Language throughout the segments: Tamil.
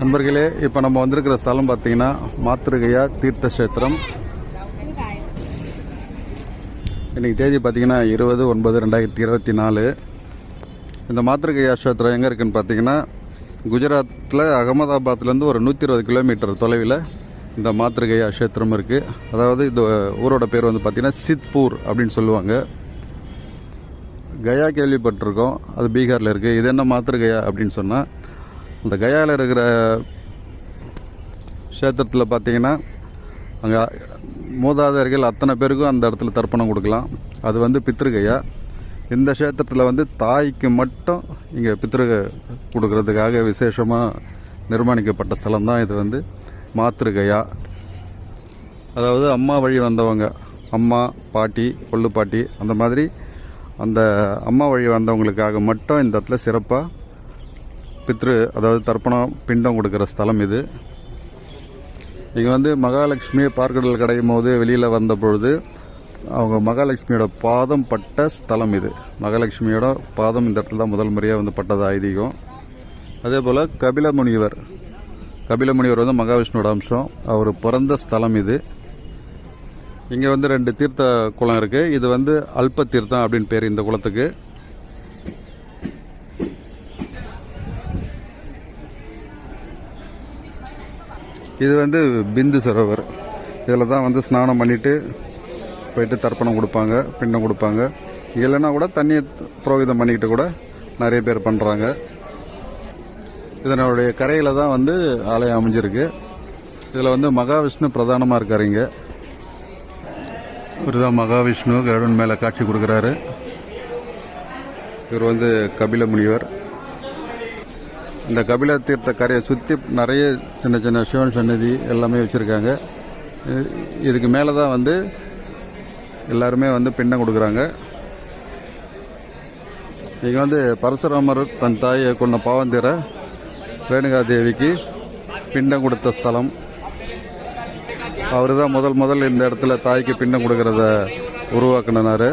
நண்பர்களே இப்போ நம்ம வந்திருக்கிற ஸ்தலம் பார்த்தீங்கன்னா மாத்திருகையா தீர்த்த கஷேத்திரம் இன்னைக்கு தேதி பார்த்தீங்கன்னா இருபது ஒன்பது ரெண்டாயிரத்தி இருபத்தி நாலு. இந்த மாத்திருகையா கஷேத்திரம் எங்கே இருக்குன்னு பார்த்தீங்கன்னா குஜராத்தில் அகமதாபாத்லேருந்து ஒரு நூற்றி இருபது கிலோமீட்டர் தொலைவில் இந்த மாத்திருகையா கஷேத்திரம் இருக்குது அதாவது இந்த ஊரோட பேர் வந்து பார்த்திங்கன்னா சித்பூர் அப்படின்னு சொல்லுவாங்க. கயா கேள்விப்பட்டிருக்கோம் அது பீகாரில் இருக்குது இது என்ன மாத்திருகையா அப்படின்னு சொன்னால் இந்த கயாவில் இருக்கிற க்ஷேத்திரத்தில் பார்த்தீங்கன்னா அங்கே மூதாதையர்கள் அத்தனை பேருக்கும் அந்த இடத்துல தர்ப்பணம் கொடுக்கலாம். அது வந்து பித்திருக்கையா இந்த க்ஷேத்திரத்தில் வந்து தாய்க்கு மட்டும் இங்கே பித்ரு கொடுக்கறதுக்காக விசேஷமாக நிர்மாணிக்கப்பட்ட ஸ்தலம் தான் இது வந்து மாத்திருக்கையா அதாவது அம்மா வழி வந்தவங்க அம்மா பாட்டி கொள்ளு பாட்டி அந்த மாதிரி அந்த அம்மா வழி வந்தவங்களுக்காக மட்டும் இந்த இடத்துல சிறப்பாக பித்ரு அதாவது தர்ப்பணம் பிண்டம் கொடுக்குற ஸ்தலம் இது. இங்கே வந்து மகாலட்சுமியை பார்க்கடல் கடையும் போது வெளியில் வந்த பொழுது அவங்க மகாலட்சுமியோட பாதம் பட்ட ஸ்தலம் இது. மகாலட்சுமியோட பாதம் இந்த இடத்துல தான் முதல் முறையாக வந்து பட்டது ஐதீகம். அதே போல் கபில முனிவர். கபில முனிவர் வந்து மகாவிஷ்ணுவோட அம்சம். அவர் பிறந்த ஸ்தலம் இது. இங்கே வந்து ரெண்டு தீர்த்த குளம் இருக்குது இது வந்து அல்ப தீர்த்தம் அப்படின்னு பேர் இந்த குளத்துக்கு. இது வந்து பிந்து சரோவர். இதில் தான் வந்து ஸ்நானம் பண்ணிட்டு போயிட்டு தர்ப்பணம் கொடுப்பாங்க பின்னம் கொடுப்பாங்க. இல்லைன்னா கூட தண்ணியை புரோகிதம் பண்ணிக்கிட்டு கூட நிறைய பேர் பண்ணுறாங்க இதனுடைய கரையில் தான் வந்து ஆலயம் அமைஞ்சிருக்கு. இதில் வந்து மகாவிஷ்ணு பிரதானமாக இருக்கார் இங்கே. இவர் தான் மகாவிஷ்ணு கருடன் மேலே காட்சி கொடுக்குறாரு. இவர் வந்து கபில முனிவர் இந்த கபில தீர்த்த கரையை சுற்றி நிறைய சின்ன சின்ன சிவன் சன்னதி எல்லாமே வச்சுருக்காங்க. இதுக்கு மேலே தான் வந்து எல்லாருமே வந்து பின்னம் கொடுக்குறாங்க. இங்கே வந்து பரசுராமர் தன் தாயை கொண்ட பாவந்தீர ரேணுகா தேவிக்கு பிண்டம் கொடுத்த ஸ்தலம். அவர் தான் முதல் முதல் இந்த இடத்துல தாய்க்கு பிண்டம் கொடுக்கறத உருவாக்குனாரு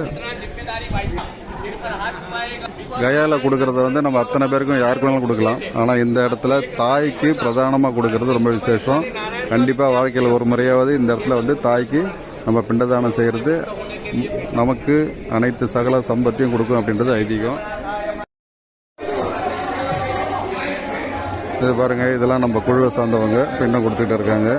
கயால கொடுக்கறத வந்து நம்ம அத்தனை பேருக்கும் யாருக்கு வேணாலும் கொடுக்கலாம். ஆனால் இந்த இடத்துல தாய்க்கு பிரதானமாக கொடுக்கறது ரொம்ப விசேஷம். கண்டிப்பாக வாழ்க்கையில் ஒரு முறையாவது இந்த இடத்துல வந்து தாய்க்கு நம்ம பிண்டதானம் செய்கிறது நமக்கு அனைத்து சகல சம்பத்தையும் கொடுக்கும் அப்படின்றது ஐதீகம். இது பாருங்க இதெல்லாம் நம்ம குழுவை சார்ந்தவங்க பிண்டம் கொடுத்துட்டு இருக்காங்க.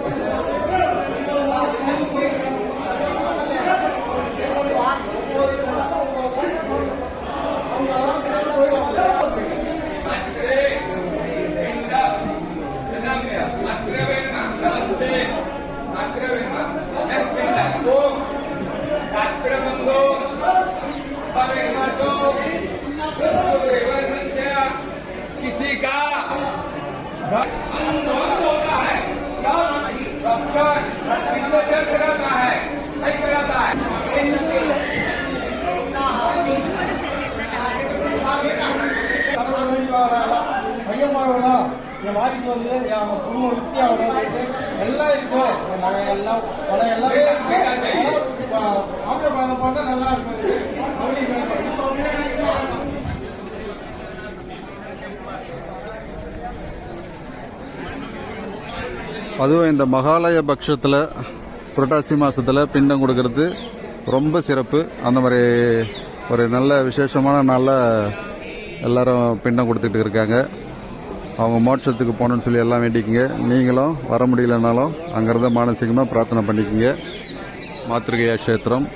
என் வாரிசு வந்து என் குடும்பம் வித்தி எல்லாம் இருக்கு என் எல்லாம் பணம் எல்லாம் இருக்கு. ஆம்பளை பையனை போட்டா நல்லா இருக்கும் அப்படி இருக்கு. அதுவும் இந்த மகாலய பட்சத்தில் புரட்டாசி மாதத்தில் பிண்டம் கொடுக்கறது ரொம்ப சிறப்பு. அந்த மாதிரி ஒரு நல்ல விசேஷமான நாளில் எல்லாரும் பிண்டம் கொடுத்துட்டு இருக்காங்க. அவங்க மோட்சத்துக்கு போகணும்னு சொல்லி எல்லாம் வேண்டிக்கிங்க. நீங்களும் வர முடியலனாலும் அங்கேருந்து மானசீகமாக பிரார்த்தனை பண்ணிக்கங்க. மாத்திருகையா கஷேத்திரம்.